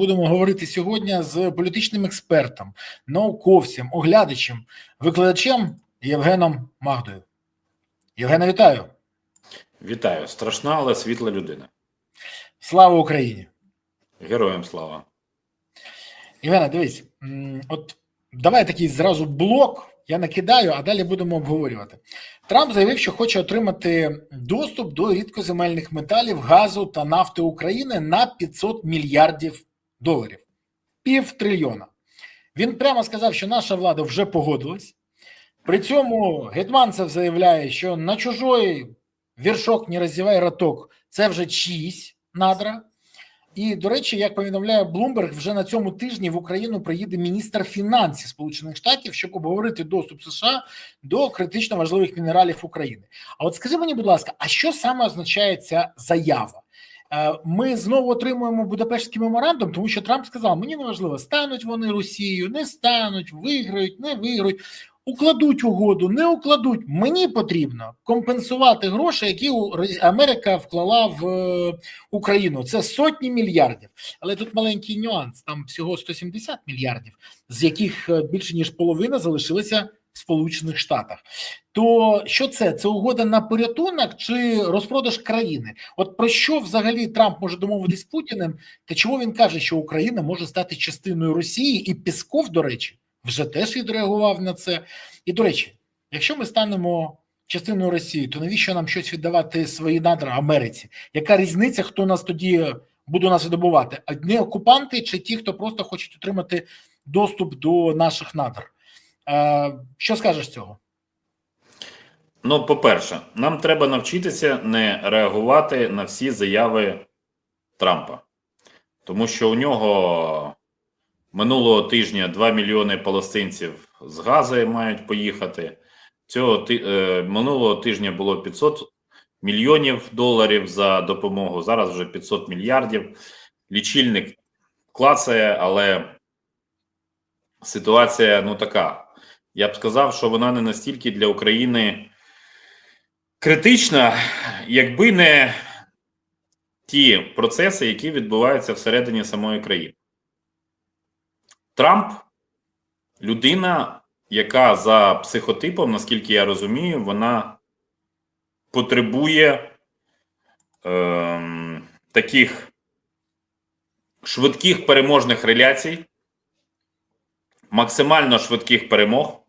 Будемо говорити сьогодні з політичним експертом, науковцем, оглядачем, викладачем Євгеном Магдою. Євгена, вітаю! Вітаю, страшна, але світла людина. Слава Україні! Героям слава. Євгена, дивись, от давай такий зразу блок. Я накидаю, а далі будемо обговорювати. Трамп заявив, що хоче отримати доступ до рідкоземельних металів, газу та нафти України на 500 мільярдів доларів, пів трильйона. Він прямо сказав, що наша влада вже погодилась. При цьому Гетманцев заявляє, що на чужой віршок не роздівай роток це вже чиїсь надра. І до речі, як повідомляє Bloomberg, вже на цьому тижні в Україну приїде міністр фінансів Сполучених Штатів, щоб обговорити доступ США до критично важливих мінералів України. А от скажи мені, будь ласка, а що саме означає ця заява? Е, Ми знову отримуємо Будапештський меморандум, тому що Трамп сказав: мені не важливо, стануть вони Росією, не стануть, виграють, не виграють. Укладуть угоду, не укладуть. Мені потрібно компенсувати гроші, які Америка вклала в е, Україну. Це сотні мільярдів. Але тут маленький нюанс: там всього 170 мільярдів, з яких е, більше ніж половина залишилася в Сполучених Штатах. То що це? Це угода на порятунок чи розпродаж країни? От про що взагалі Трамп може домовитись з Путіним? Та чому він каже, що Україна може стати частиною Росії, і Пісков, до речі, вже теж відреагував на це. І до речі, якщо ми станемо частиною Росії, то навіщо нам щось віддавати свої надра Америці? Яка різниця, хто нас тоді буде нас видобувати? Одні окупанти чи ті, хто просто хочуть отримати доступ до наших надр? Е, що скажеш з цього? Ну, по-перше, нам треба навчитися не реагувати на всі заяви Трампа, тому що у нього минулого тижня 2 мільйони палестинців з Гази мають поїхати. Цього ти- е, минулого тижня було 500 мільйонів доларів за допомогу. Зараз вже 500 мільярдів. Лічильник клацає, але ситуація ну така. Я б сказав, що вона не настільки для України критична, якби не ті процеси, які відбуваються всередині самої країни. Трамп людина, яка за психотипом, наскільки я розумію, вона потребує ем, таких швидких переможних реляцій, максимально швидких перемог,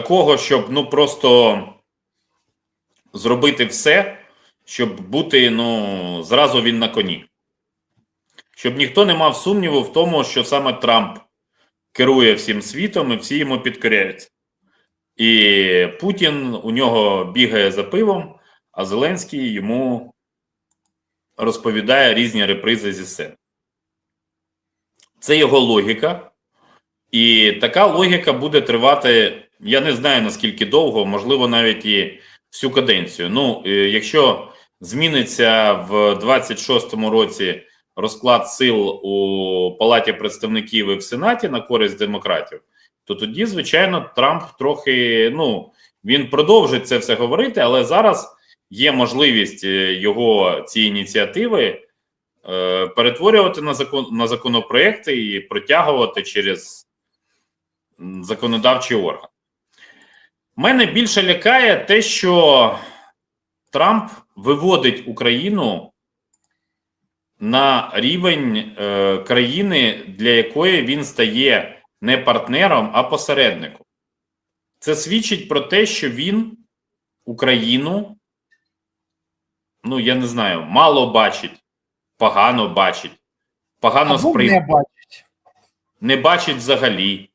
такого, щоб ну просто зробити все, щоб бути ну зразу він на коні. Щоб ніхто не мав сумніву в тому, що саме Трамп керує всім світом і всі йому підкоряються. І Путін у нього бігає за пивом, а Зеленський йому розповідає різні репризи зі сцени. Це його логіка, і така логіка буде тривати. Я не знаю наскільки довго, можливо, навіть і всю каденцію. Ну, е, якщо зміниться в 26-му році розклад сил у Палаті представників і в Сенаті на користь демократів, то тоді, звичайно, Трамп трохи ну він продовжить це все говорити, але зараз є можливість е, його ці ініціативи е, перетворювати на закон на законопроекти і протягувати через законодавчий орган. Мене більше лякає те, що Трамп виводить Україну на рівень е, країни, для якої він стає не партнером, а посередником. Це свідчить про те, що він Україну, ну я не знаю, мало бачить, погано бачить, погано сприймає не бачить. не бачить взагалі.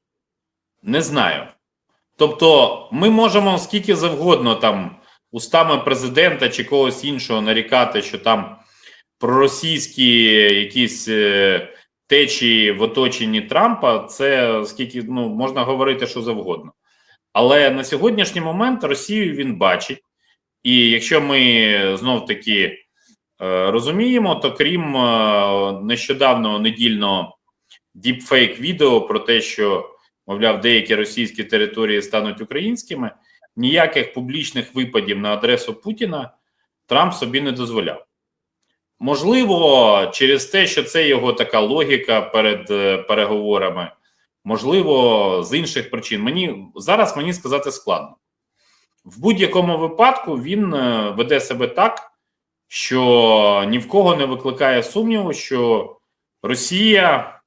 Не знаю. Тобто, ми можемо скільки завгодно там устами президента чи когось іншого нарікати, що там проросійські якісь е, течії в оточенні Трампа, це скільки ну, можна говорити що завгодно. Але на сьогоднішній момент Росію він бачить, і якщо ми знов таки е, розуміємо, то крім е, нещодавнього недільного діпфейк відео про те, що мовляв, деякі російські території стануть українськими, ніяких публічних випадів на адресу Путіна Трамп собі не дозволяв. можливо, через те, що це його така логіка перед е, переговорами, можливо, з інших причин. Мені зараз мені сказати складно. В будь-якому випадку він е, веде себе так, що ні в кого не викликає сумніву, що Росія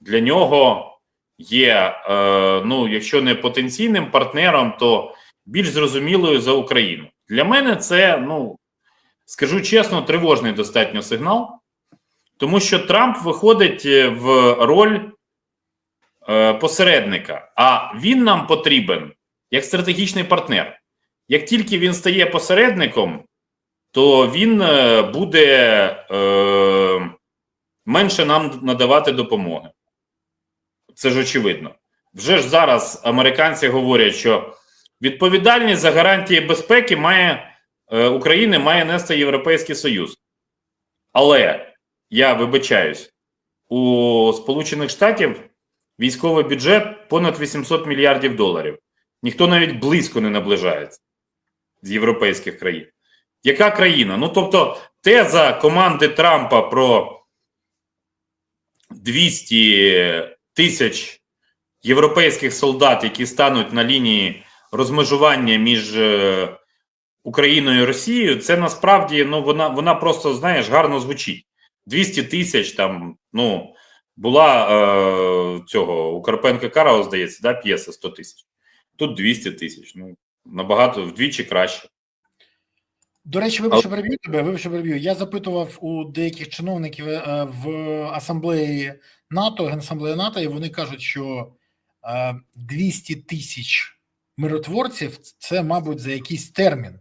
для нього є, е, ну, якщо не потенційним партнером, то більш зрозумілою за Україну. Для мене це, ну скажу чесно, тривожний достатньо сигнал, тому що Трамп виходить е, в роль е, посередника, а він нам потрібен як стратегічний партнер. Як тільки він стає посередником, то він е, буде е, менше нам надавати допомоги. Це ж очевидно. Вже ж зараз американці говорять, що відповідальність за гарантії безпеки має е, України має нести Європейський Союз. Але я вибачаюсь, у Сполучених Штатів військовий бюджет понад 800 мільярдів доларів. Ніхто навіть близько не наближається з європейських країн. Яка країна? Ну тобто, теза команди Трампа про 200 тисяч європейських солдат, які стануть на лінії розмежування між е, Україною і Росією, це насправді ну вона вона просто знаєш гарно звучить. 200 тисяч там ну була е, цього у Карпенка Карова, здається, да, п'єса 100 тисяч. Тут 200 тисяч. Ну набагато вдвічі краще. До речі, вибач, що переб'ю тебе, вибач, що переб'ю. Я запитував у деяких чиновників е, в асамблеї НАТО, Генасамблеї НАТО, і вони кажуть, що е, 200 тисяч миротворців це, мабуть, за якийсь термін.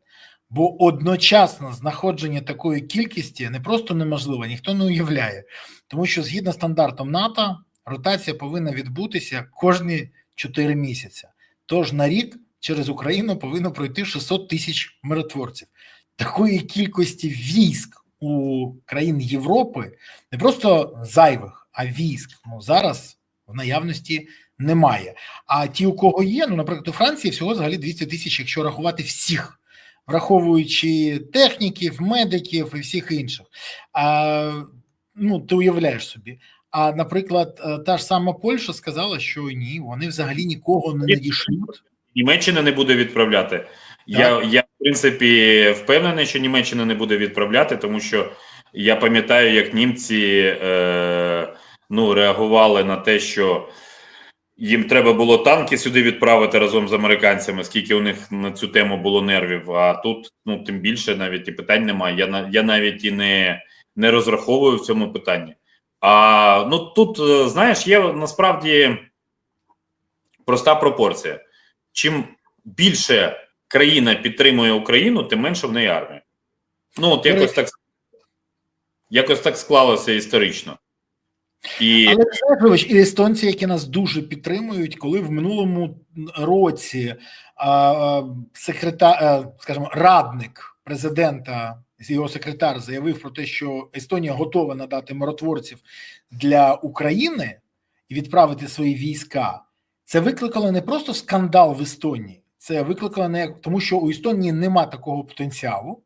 Бо одночасно знаходження такої кількості не просто неможливо, ніхто не уявляє, тому що згідно стандартом НАТО ротація повинна відбутися кожні 4 місяці. Тож на рік через Україну повинно пройти 600 тисяч миротворців. Такої кількості військ у країн Європи не просто зайвих, а військ ну зараз в наявності немає. А ті, у кого є, ну наприклад, у Франції всього взагалі 200 тисяч, якщо рахувати всіх, враховуючи техніків, медиків і всіх інших. А, Ну, ти уявляєш собі. А наприклад, е, та ж сама Польща сказала, що ні, вони взагалі нікого не надішлють. Німеччина не буде відправляти. Я, я, в принципі, впевнений, що Німеччина не буде відправляти, тому що я пам'ятаю, як німці е, ну, реагували на те, що їм треба було танки сюди відправити разом з американцями, скільки у них на цю тему було нервів. А тут, ну тим більше, навіть і питань немає. Я я навіть і не, не розраховую в цьому питанні. А ну тут, е, знаєш, є насправді проста пропорція. Чим більше країна підтримує Україну, тим менше в неї армія. Ну, от якось так якось так склалося історично. І... Але це і естонці, які нас дуже підтримують, коли в минулому році а, секретар, скажімо, радник президента, його секретар заявив про те, що Естонія готова надати миротворців для України і відправити свої війська. Це викликало не просто скандал в Естонії, це викликало не тому, що у Естонії нема такого потенціалу,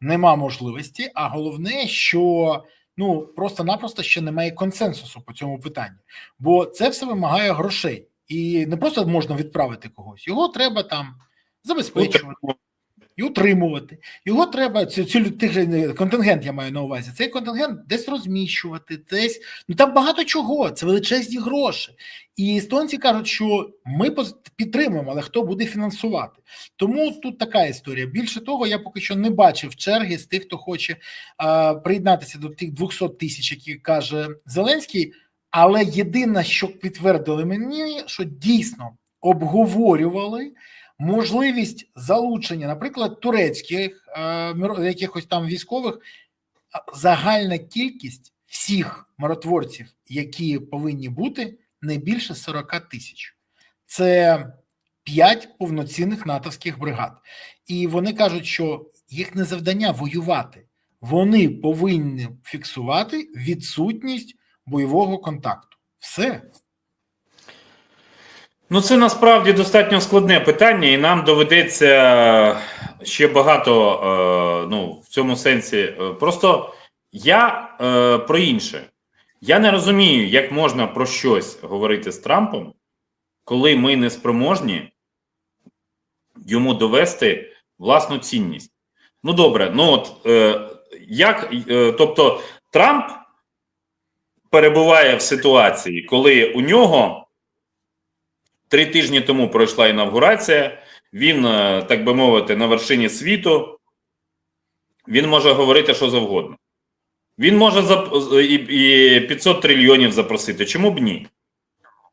нема можливості. А головне, що ну просто-напросто ще немає консенсусу по цьому питанню, бо це все вимагає грошей, і не просто можна відправити когось, його треба там забезпечувати. І утримувати його треба цю, цю тих контингент. Я маю на увазі. Цей контингент десь розміщувати, десь ну там багато чого. Це величезні гроші, і естонці кажуть, що ми підтримуємо, але хто буде фінансувати? Тому тут така історія. Більше того, я поки що не бачив черги з тих, хто хоче а, приєднатися до тих 200 тисяч, які каже Зеленський. Але єдине, що підтвердили мені, що дійсно обговорювали можливість залучення, наприклад, турецьких е, якихось там військових, загальна кількість всіх миротворців, які повинні бути, не більше 40 тисяч. Це 5 повноцінних натовських бригад. І вони кажуть, що їхнє завдання воювати. Вони повинні фіксувати відсутність бойового контакту. Все. Ну, це насправді достатньо складне питання, і нам доведеться ще багато. Е, ну, в цьому сенсі. Просто Я е, про інше. Я не розумію, як можна про щось говорити з Трампом, коли ми не спроможні йому довести власну цінність. Ну, добре, ну от е, як, е, тобто, Трамп перебуває в ситуації, коли у нього три тижні тому пройшла інавгурація, він, е, так би мовити, на вершині світу, він може говорити що завгодно. Він може зап- і, і 500 трильйонів запросити. Чому б ні?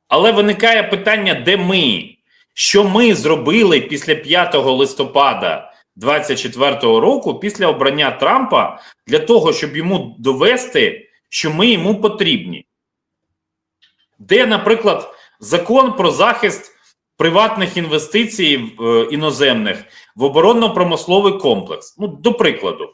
Але виникає питання, де ми? Що ми зробили після 5 листопада 24 року, після обрання Трампа, для того, щоб йому довести, що ми йому потрібні? Де, наприклад, закон про захист приватних інвестицій е, іноземних в оборонно-промисловий комплекс? Ну, до прикладу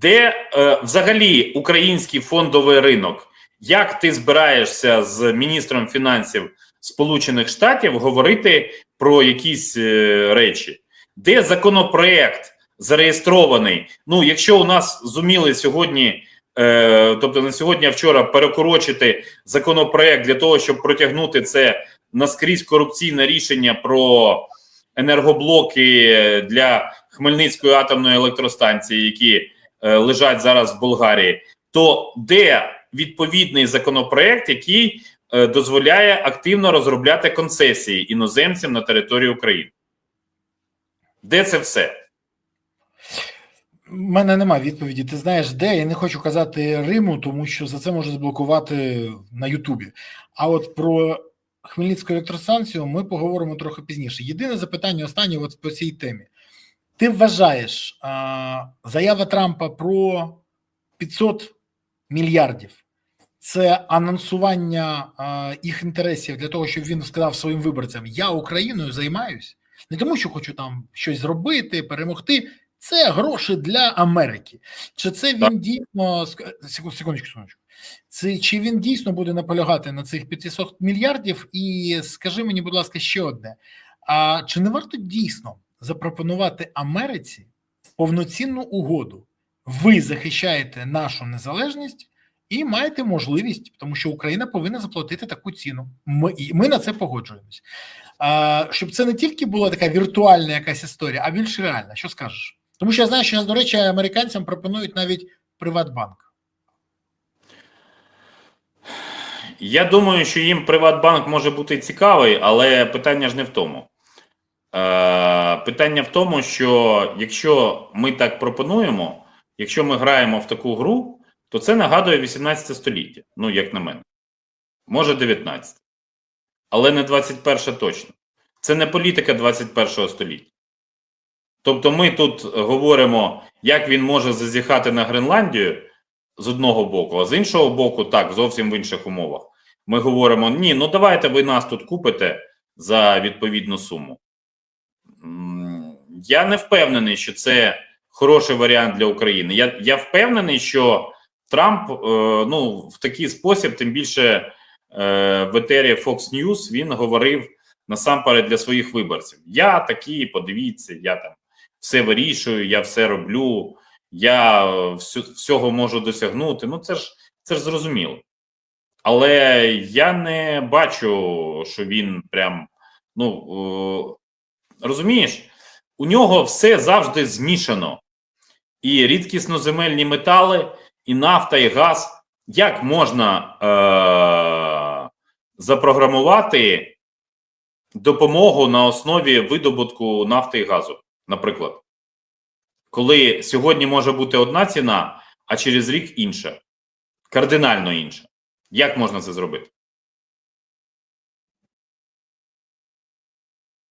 де е, взагалі український фондовий ринок, як ти збираєшся з міністром фінансів Сполучених Штатів говорити про якісь е, речі, де законопроект зареєстрований? Ну, якщо у нас зуміли сьогодні, тобто не сьогодні, а вчора перекорочити законопроект для того, щоб протягнути це наскрізь корупційне рішення про енергоблоки для Хмельницької атомної електростанції, які е, лежать зараз в Болгарії, то де відповідний законопроект, який е, дозволяє активно розробляти концесії іноземцям на території України? Де це все? Мене немає відповіді. Ти знаєш, де я не хочу казати Риму, тому що за це може заблокувати на Ютубі. А от про Хмельницьку електростанцію ми поговоримо трохи пізніше. Єдине запитання останнє от по цій темі. Ти вважаєш а, заява Трампа про 500 мільярдів це анонсування а, їх інтересів для того, щоб він сказав своїм виборцям: Я Україною займаюсь не тому, що хочу там щось зробити, перемогти. Це гроші для Америки. Чи це він дійсно секундочку, секундочку. Це чи він дійсно буде наполягати на цих 500 мільярдів? І скажи мені, будь ласка, ще одне: а чи не варто дійсно запропонувати Америці повноцінну угоду? Ви захищаєте нашу незалежність і маєте можливість, тому що Україна повинна заплатити таку ціну. Ми, і ми на це погоджуємось. А, щоб це не тільки була така віртуальна якась історія, а більш реальна. Що скажеш? Тому що я знаю, що до речі, американцям пропонують навіть Приватбанк. Я думаю, що їм Приватбанк може бути цікавий, але питання ж не в тому. Е, питання в тому, що якщо ми так пропонуємо, якщо ми граємо в таку гру, то це нагадує 18 століття. Ну, як на мене. Може, 19. Але не 21 точно. Це не політика 21 століття. Тобто, ми тут говоримо, як він може зазіхати на Гренландію з одного боку, а з іншого боку, так, зовсім в інших умовах. Ми говоримо: ні, ну давайте ви нас тут купите за відповідну суму. Я не впевнений, що це хороший варіант для України. Я, я впевнений, що Трамп е, ну, в такий спосіб, тим більше е, в етері Fox News, він говорив насамперед для своїх виборців: Я такий, подивіться, я там все вирішую, я все роблю, я е, всього можу досягнути. Ну, це ж це ж зрозуміло. Але я не бачу, що він прям ну е, розумієш, у нього все завжди змішано. І рідкісноземельні метали, і нафта, і газ. Як можна е- запрограмувати допомогу на основі видобутку нафти і газу, наприклад? Коли сьогодні може бути одна ціна, а через рік інша, кардинально інша. Як можна це зробити?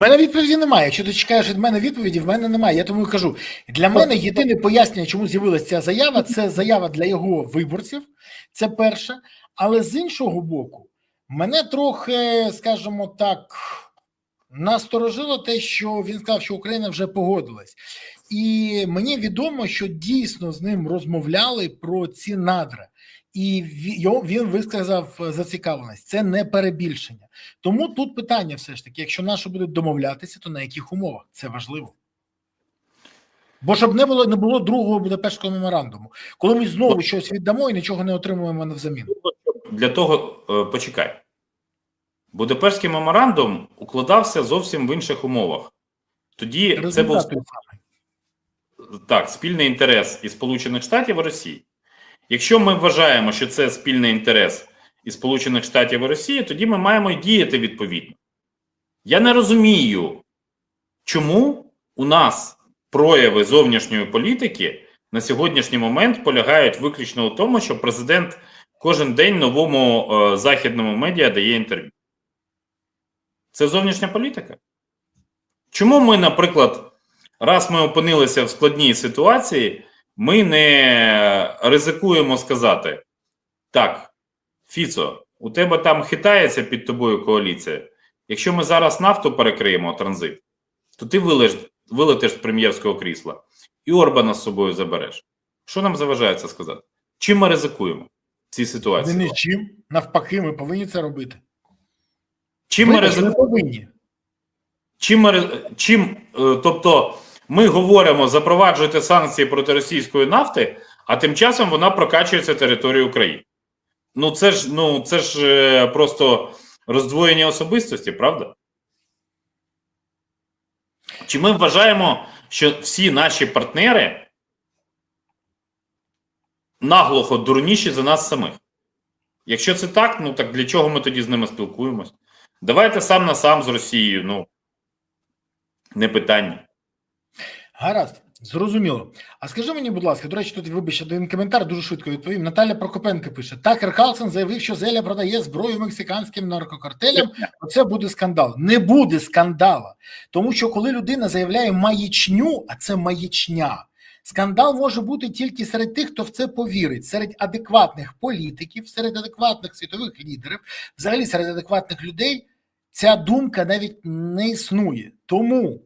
У мене відповіді немає. Якщо ти чекаєш від мене відповіді, в мене немає. Я тому і кажу: для мене єдине пояснення, чому з'явилася ця заява, це заява для його виборців. Це перше. Але з іншого боку, мене трохи, скажімо так, насторожило те, що він сказав, що Україна вже погодилась. І мені відомо, що дійсно з ним розмовляли про ці надра. І він висказав е, зацікавленість. Це не перебільшення. Тому тут питання все ж таки: якщо наші будуть домовлятися, то на яких умовах це важливо? Бо щоб не було не було другого Будапештського меморандуму, коли ми знову щось віддамо і нічого не отримуємо навзамін. Для того е, почекай. Будапештський меморандум укладався зовсім в інших умовах. Тоді це був так, спільний інтерес і Сполучених Штатів і Росії. Якщо ми вважаємо, що це спільний інтерес і Сполучених Штатів і Росії, тоді ми маємо діяти відповідно. Я не розумію, чому у нас прояви зовнішньої політики на сьогоднішній момент полягають виключно у тому, що президент кожен день новому е, західному медіа дає інтерв'ю. Це зовнішня політика. Чому ми, наприклад, раз ми опинилися в складній ситуації, ми не ризикуємо сказати: так, Фіцо, у тебе там хитається під тобою коаліція. Якщо ми зараз нафту перекриємо транзит, то ти вилетиш з прем'єрського крісла і Орбана з собою забереш. Що нам заважає це сказати? Чим ми ризикуємо в цій Не ситуації? нічим. Навпаки, ми повинні це робити. Чим ми ми повинні. Чим, ми, чим, е, тобто, ми говоримо, запроваджуйте санкції проти російської нафти, а тим часом вона прокачується територією України. Ну, це ж, ну, це ж е, просто роздвоєння особистості, правда? Чи ми вважаємо, що всі наші партнери наглухо дурніші за нас самих? Якщо це так, ну так для чого ми тоді з ними спілкуємось? Давайте сам на сам з Росією. Ну, не питання. Гаразд, зрозуміло. А скажи мені, будь ласка, до речі, тут вибач один коментар, дуже швидко відповім. Наталя Прокопенко пише: Такер Карлсон заявив, що Зеля продає зброю мексиканським наркокартелям. Оце буде скандал. Не буде скандала, тому що коли людина заявляє маячню, а це маячня. Скандал може бути тільки серед тих, хто в це повірить, серед адекватних політиків, серед адекватних світових лідерів, взагалі серед адекватних людей. Ця думка навіть не існує. Тому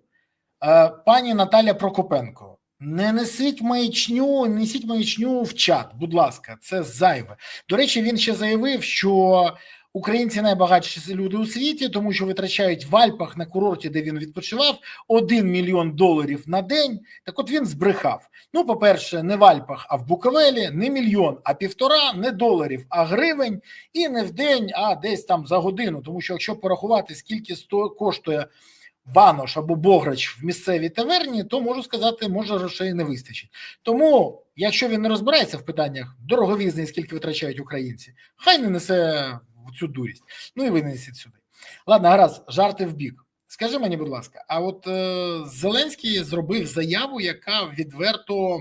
Е, Пані Наталя Прокопенко, не несіть маячню, несіть маячню в чат, будь ласка, це зайве. До речі, він ще заявив, що українці найбагатші люди у світі, тому що витрачають в Альпах на курорті, де він відпочивав, 1 мільйон доларів на день. Так от він збрехав. Ну, по-перше, не в Альпах, а в Буковелі, не мільйон, а півтора, не доларів, а гривень, і не в день, а десь там за годину. Тому що якщо порахувати, скільки сто коштує Банош або Бограч в місцевій таверні, то можу сказати, може грошей не вистачить. Тому, якщо він не розбирається в питаннях дороговізни, скільки витрачають українці, хай не несе цю дурість. Ну і винесіть сюди. Ладно, гаразд, жарти в бік. Скажи мені, будь ласка, а от е, Зеленський зробив заяву, яка відверто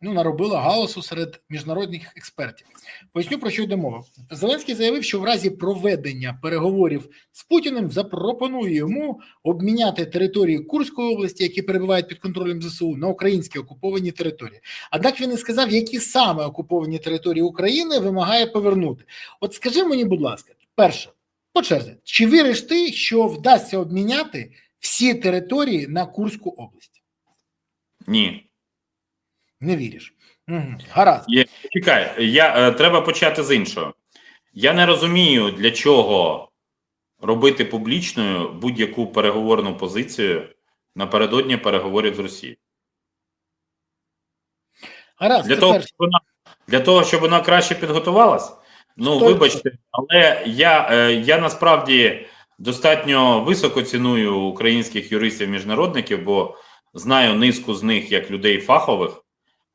ну, наробила галасу серед міжнародних експертів. Поясню про що йде мова. Зеленський заявив, що в разі проведення переговорів з Путіним запропонує йому обміняти території Курської області, які перебувають під контролем ЗСУ, на українські окуповані території. Однак він не сказав, які саме окуповані території України вимагає повернути. От скажи мені, будь ласка, перше, по черзі, чи віриш ти, що вдасться обміняти всі території на Курську область? Ні. Не віриш. Угу. Гаразд. Є, чекай, я, е, треба почати з іншого. Я не розумію, для чого робити публічною будь-яку переговорну позицію напередодні переговорів з Росією. Гаразд, Для це того, перше. щоб вона, для того, щоб вона краще підготувалась. Ну, Сто вибачте, але я, е, я насправді достатньо високо ціную українських юристів-міжнародників, бо знаю низку з них як людей фахових,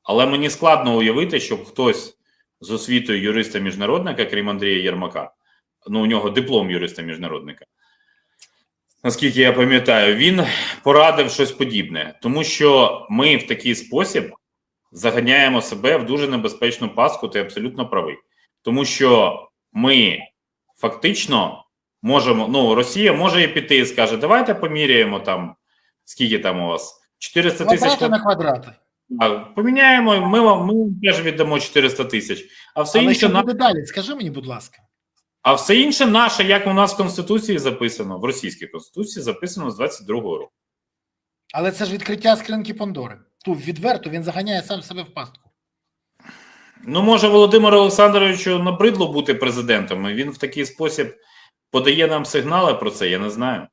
але мені складно уявити, щоб хтось з освітою юриста-міжнародника, крім Андрія Єрмака, ну у нього диплом юриста-міжнародника. Наскільки я пам'ятаю, він порадив щось подібне, тому що ми в такий спосіб заганяємо себе в дуже небезпечну паску, ти абсолютно правий. Тому що ми фактично можемо, ну, Росія може і піти і скаже, давайте поміряємо там, скільки там у вас? 400 тисяч. Квадрати на квадрати. Поміняємо, ми вам ми вам теж віддамо 400 тисяч. А все Але інше що на буде далі? Скажи мені, будь ласка. а все інше наше, як у нас в Конституції записано, в російській Конституції записано з 22-го року. Але це ж відкриття скринки Пандори. Тут відверто він заганяє сам себе в пастку. Ну, може, Володимиру Олександровичу набридло бути президентом, і він в такий спосіб подає нам сигнали про це, я не знаю.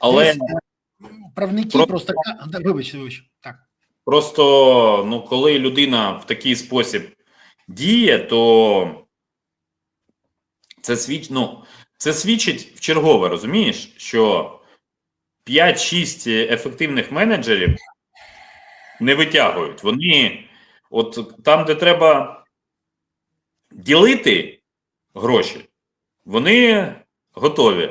Але е, правники Про- просто ка- да, вибач, вибач. Так. Просто ну, коли людина в такий спосіб діє, то це свідч... ну, це свідчить в чергове, розумієш, що 5-6 ефективних менеджерів не витягують. Вони, от там, де треба ділити гроші, вони готові.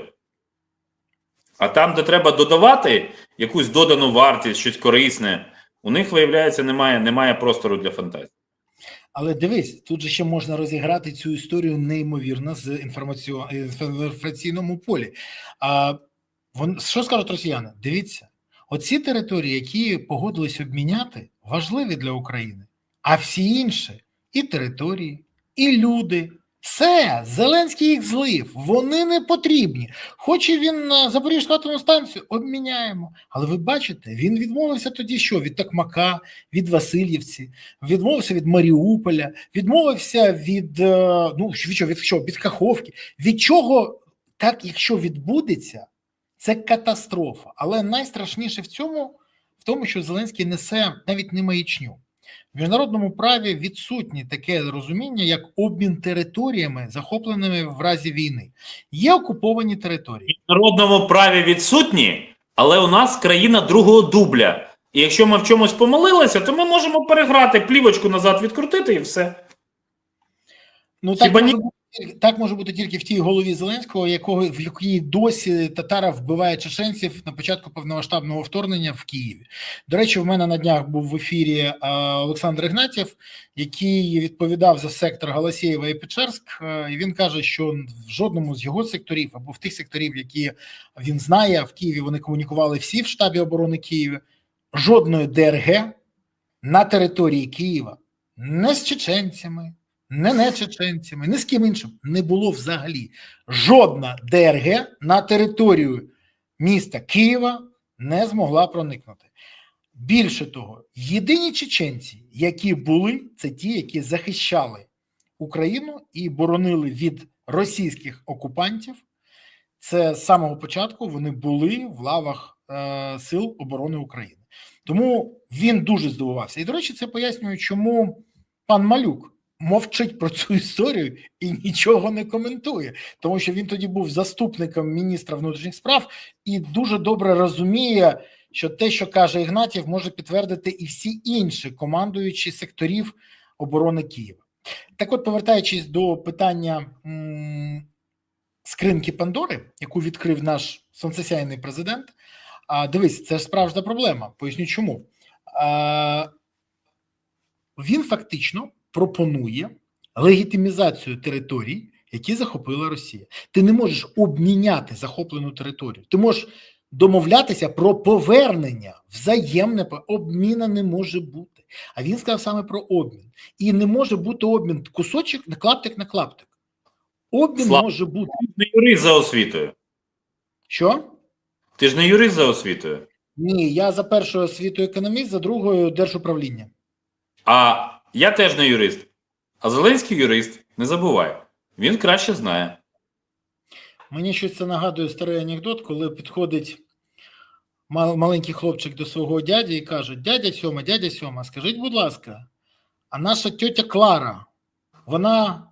А там, де треба додавати якусь додану вартість, щось корисне, у них, виявляється, немає, немає простору для фантазії. Але дивись, тут же ще можна розіграти цю історію неймовірно з інформаційному полі. А вон що скажуть росіяни? Дивіться, оці території, які погодились обміняти, важливі для України, а всі інші і території, і люди. Все, Зеленський їх злив, вони не потрібні. Хоче він на Запорізьку атомну станцію, обміняємо. Але ви бачите, він відмовився тоді що? Від Такмака, від Васильівці, відмовився від Маріуполя, відмовився від е, ну від чого, від що, від Каховки. Від чого так, якщо відбудеться, це катастрофа. Але найстрашніше в цьому, в тому, що Зеленський несе навіть не маячню. В міжнародному праві відсутнє таке розуміння, як обмін територіями, захопленими в разі війни. Є окуповані території. В міжнародному праві відсутні, але у нас країна другого дубля. І якщо ми в чомусь помилилися, то ми можемо переграти, плівочку назад відкрутити і все. Ну так Хіба може, ні? бути, так може бути тільки в тій голові Зеленського, якого в якій досі татара вбиває чеченців на початку повномасштабного вторгнення в Києві. До речі, в мене на днях був в ефірі е, Олександр Ігнатів, який відповідав за сектор Галасєєва і Печерськ. Е, і він каже, що в жодному з його секторів або в тих секторів, які він знає, в Києві вони комунікували всі в штабі оборони Києва. Жодної ДРГ на території Києва не з чеченцями, не не чеченцями, ні з ким іншим не було взагалі. Жодна ДРГ на територію міста Києва не змогла проникнути. Більше того, єдині чеченці, які були, це ті, які захищали Україну і боронили від російських окупантів. Це з самого початку вони були в лавах е, Сил оборони України. Тому він дуже здивувався. І, до речі, це пояснює, чому пан Малюк мовчить про цю історію і нічого не коментує, тому що він тоді був заступником міністра внутрішніх справ і дуже добре розуміє, що те, що каже Ігнатів, може підтвердити і всі інші командуючі секторів оборони Києва. Так, от, повертаючись до питання м, скринки Пандори, яку відкрив наш сонцесяйний президент. А дивись, це ж справжня проблема. Поясню чому. А, він фактично пропонує легітимізацію територій, які захопила Росія. Ти не можеш обміняти захоплену територію. Ти можеш домовлятися про повернення, взаємне обміна не може бути. А він сказав саме про обмін. І не може бути обмін кусочок на клаптик на клаптик. Обмін Слава- може бути. Ти ж не юрист за освітою. Що? Ти ж не юрист за освітою. Ні, я за першою освітою економіст, за другою держуправління. А я теж не юрист. А Зеленський юрист, не забувай. Він краще знає. Мені щось це нагадує старий анекдот, коли підходить мал- маленький хлопчик до свого дяді і каже: Дядя Сьома, дядя Сьома, скажіть, будь ласка, а наша тьотя Клара, вона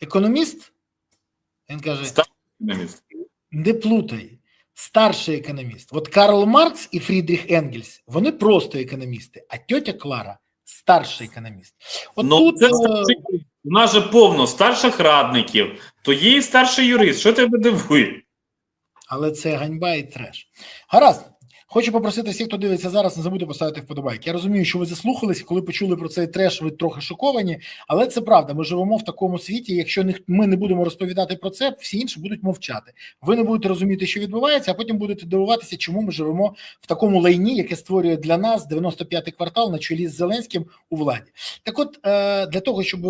економіст? Він каже: Старший економіст. не плутай. Старший економіст. От Карл Маркс і Фрідріх Енгельс, вони просто економісти, а тьотя Клара старший економіст. От Ну, тут це е, старший. У нас же повно старших радників, то є і старший юрист. Що тебе дивує? Але це ганьба і треш. Гаразд. Хочу попросити всіх, хто дивиться зараз, не забудьте поставити вподобайки. Я розумію, що ви заслухалися, коли почули про цей треш, ви трохи шоковані, але це правда. Ми живемо в такому світі. Якщо ми не будемо розповідати про це, всі інші будуть мовчати. Ви не будете розуміти, що відбувається, а потім будете дивуватися, чому ми живемо в такому лайні, яке створює для нас 95-й квартал на чолі з Зеленським у владі. Так, от е, для того, щоб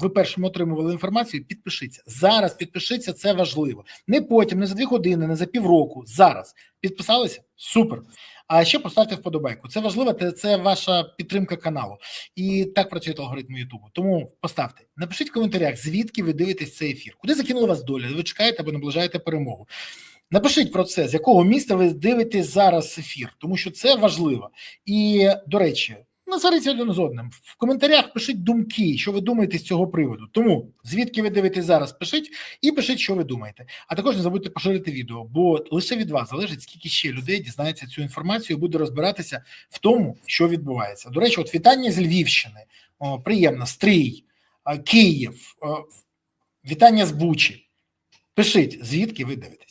ви першими отримували інформацію, підпишіться зараз. Підпишіться, це важливо. Не потім, не за дві години, не за півроку. Зараз підписалися? Супер. А ще поставте вподобайку. Це важливо, це- це ваша підтримка каналу. І так працює алгоритм Ютубу. Тому поставте, напишіть в коментарях, звідки ви дивитесь цей ефір, куди закинула вас доля. Ви чекаєте або наближаєте перемогу. Напишіть про це, з якого міста ви дивитесь зараз ефір, тому що це важливо. І до речі, насваріться один з одним. В коментарях пишіть думки, що ви думаєте з цього приводу. Тому звідки ви дивитесь зараз, пишіть і пишіть, що ви думаєте. А також не забудьте поширити відео, бо лише від вас залежить, скільки ще людей дізнається цю інформацію, і буде розбиратися в тому, що відбувається. До речі, от вітання з Львівщини. О, приємно, Стрій, Київ, о, вітання з Бучі. Пишіть, звідки ви дивитесь.